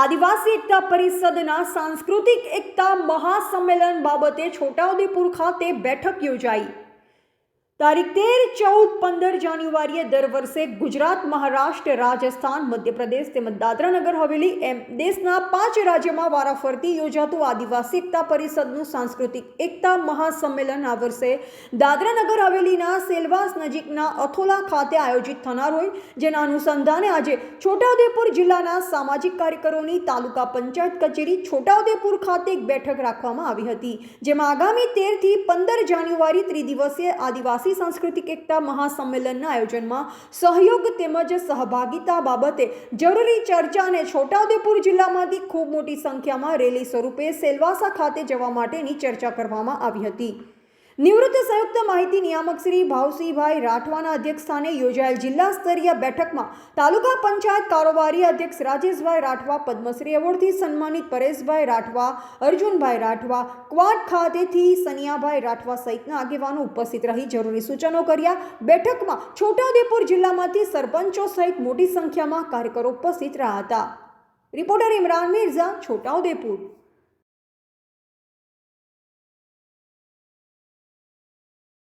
આદિવાસી એકતા પરિષદના સાંસ્કૃતિક એકતા મહાસંમેલન બાબતે છોટાઉદેપુર ખાતે બેઠક યોજાઈ. તારીખ તેર, ચૌદ, પંદર જાન્યુઆરીએ દર વર્ષે ગુજરાત, મહારાષ્ટ્ર, રાજસ્થાન, મધ્યપ્રદેશ તેમજ દાદરા નગર હવેલી એમ દેશના પાંચ રાજ્યોમાં વારાફરતી યોજાતું આદિવાસી એકતા પરિષદનું સાંસ્કૃતિક એકતા મહાસંમેલન આ વર્ષે દાદરા નગર હવેલીના સેલવાસ નજીકના અથોલા ખાતે આયોજિત થનાર હોય. જેના અનુસંધાને આજે છોટાઉદેપુર જિલ્લાના સામાજિક કાર્યકરોની તાલુકા પંચાયત કચેરી છોટાઉદેપુર ખાતે એક બેઠક રાખવામાં આવી હતી. જેમાં આગામી તેરથી પંદર જાન્યુઆરી ત્રિદિવસીય આદિવાસી સાંસ્કૃતિક એકતા મહાસંમેલનના આયોજનમાં સહયોગ તેમજ સહભાગિતા બાબતે જરૂરી ચર્ચા અને છોટાઉદેપુર જિલ્લામાંથી ખૂબ મોટી સંખ્યામાં રેલી સ્વરૂપે સેલવાસા ખાતે જવા માટેની ચર્ચા કરવામાં આવી હતી. નિવૃત્ત સંયુક્ત માહિતી નિયામક શ્રી ભાવસિંહભાઈ રાઠવાના અધ્યક્ષસ્થાને યોજાયેલ જિલ્લા સ્તરીય બેઠકમાં તાલુકા પંચાયત કારોબારી અધ્યક્ષ રાજેશભાઈ રાઠવા, પદ્મશ્રી એવોર્ડથી સન્માનિત પરેશભાઈ રાઠવા, અર્જુનભાઈ રાઠવા ક્વાટ ખાતેથી સનિયાભાઈ રાઠવા સહિતના આગેવાનો ઉપસ્થિત રહી જરૂરી સૂચનો કર્યા. બેઠકમાં છોટાઉદેપુર જિલ્લામાંથી સરપંચો સહિત મોટી સંખ્યામાં કાર્યકરો ઉપસ્થિત રહ્યા હતા. રિપોર્ટર ઇમરાન મિર્ઝા, છોટાઉદેપુર.